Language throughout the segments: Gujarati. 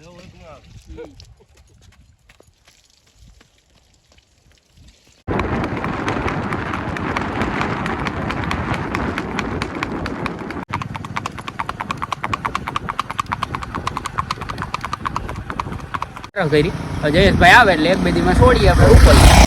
They'll look me up.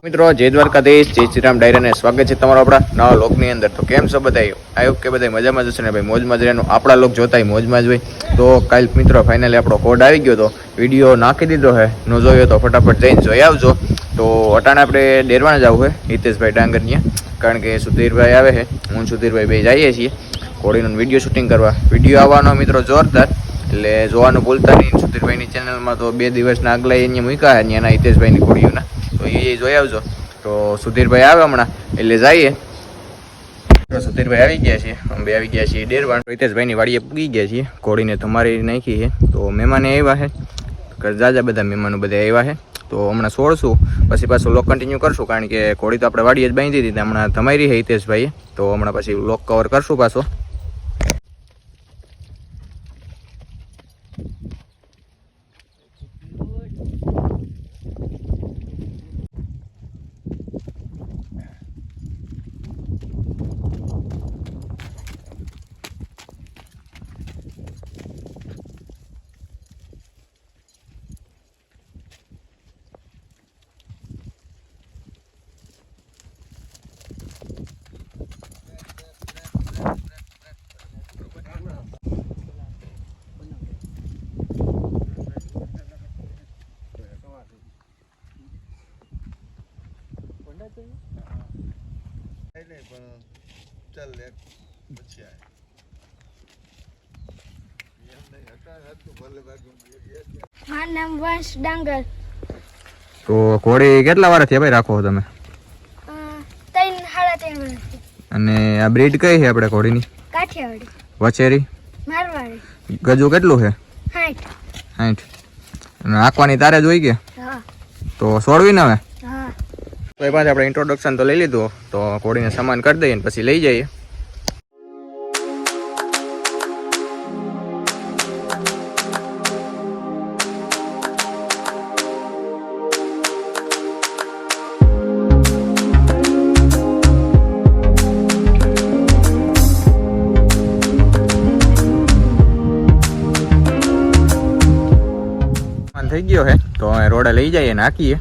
મિત્રો, જય દ્વારકાધીશ, જય શ્રીરામ ડાયરાને સ્વાગત છે તમારો આપણા નવા લોકની અંદર. તો કેમ છો બધા? આયો કે બધા મજામાં જ હશે ને ભાઈ, મોજમાં જ રહેવાનું. આપણા લોક જોતાય મોજમાં જ હોય. તો કાલ મિત્રો ફાઇનલી આપણો કોડ આવી ગયો તો વીડિયો નાખી દીધો હે. ન જોયો તો ફટાફટ જઈને જોઈ આવજો. તો અટાણે આપણે ડેરવાણ જવું છે હિતેશભાઈ ડાંગરિયા કારણ કે સુધીરભાઈ આવે છે હું સુધીરભાઈ બે જઈએ છીએ. કોળીનો વીડિયો શૂટિંગ કરવા. વીડિયો આવવાનો મિત્રો જોરદાર. એટલે જોવાનું ભૂલતા નહીં. સુધીરભાઈની ચેનલમાં તો બે દિવસના આગલા અહીંયા મૂક્યા અને એના હિતેશભાઈની કોળીઓના તો એ જોઈ આવજો. તો સુધીરભાઈ આવે હમણાં, એટલે જઈએ. તો સુધીરભાઈ આવી ગયા છે. અમે આવી ગયા છીએ ડેરવાણ હિતેશભાઈની વાડીએ પૂગી ગયા છીએ. ઘોડીને તમારી નાખી છે. તો મહેમાને આવ્યા છે. જાજા બધા મહેમાનો બધા આવ્યા છે. તો હમણાં છોડશું પછી પાછું લોક કન્ટિન્યુ કરશું, કારણ કે ઘોડી તો આપણે વાડીએ જ બાંધી દીધી. હમણાં તમારી છે હિતેશભાઈએ. તો હમણાં પછી લોક કવર કરશું પાછો. મારું નામ વંશ ડાંગર. તો ઘોડી કેટલા વાર થયા ભાઈ રાખો તમે? અને આ બ્રીડ કઈ છે આપણે ઘોડીની? કાઠિયાવાડી. વચેરી મારવાડી. ગજુ કેટલું છે? હાઠ. સાઠ અને રાખવાની તારે જોઈ કે? હા. તો સોળવી ને હવે? તો એ પાસે આપણે ઇન્ટ્રોડક્શન તો લઈ લીધું. તો કોડીને સામાન કરી દઈએ ને પછી લઈ જઈએ. થઈ ગયો હે. તો રોડે લઈ જઈએ નાખીએ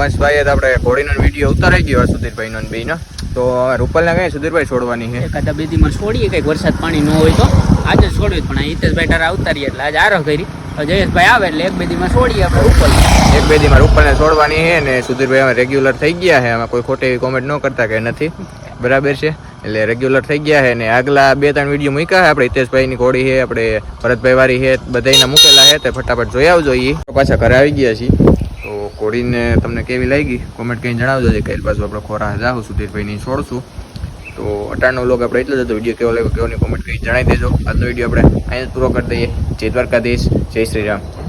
વંશભાઈએ તો આપણે ઘોડીનો વીડિયો ઉતારી ગયો સુધીરભાઈનો ને બેયનો. તો રૂપલને કઈ સુધીરભાઈ છોડવાની છે? એકાદા બે દીમાં છોડીએ કંઈક વરસાદ પાણી ન હોય તો. આજે જ છોડ્યું પણ હિતેશભાઈ તારા ઉતારીએ એટલે આજે આરો કરી. જયેશભાઈ આવે એટલે એક બે દીમાં છોડીએ આપણે ઉપર એક બે દીમાં રૂપલને છોડવાની છે ને સુધીરભાઈ અમે રેગ્યુલર થઈ ગયા છે. આમાં કોઈ ખોટી એવી કોમેન્ટ ન કરતા કે નથી. બરાબર છે? એટલે રેગ્યુલર થઈ ગયા છે ને આગલા બે ત્રણ વીડિયો મૂક્યા છે. આપણે હિતેશભાઈની ઘોડી છે આપણે ભરતભાઈ વાળી છે બધાયના મૂકેલા છે. તે ફટાફટ જોઈ આવજો એ પાછા ઘરે આવી ગયા છીએ. તો કોળીને તમને કેવી લાગી? કોમેન્ટ કંઈ જણાવજો જે કઈ પાછું આપણે ખોરા જાઉં સુધીરભાઈની છોડશું. તો અટાણનો લોગ આપણે એટલો જ હતો. વીડિયો કેવો લાગ્યો કેવો કોમેન્ટ કંઈ જણાવી દેજો. આજનો વીડિયો આપણે અહીંયા પૂરો કરી દઈએ. જય દ્વારકાધીશ. જય શ્રી રામ.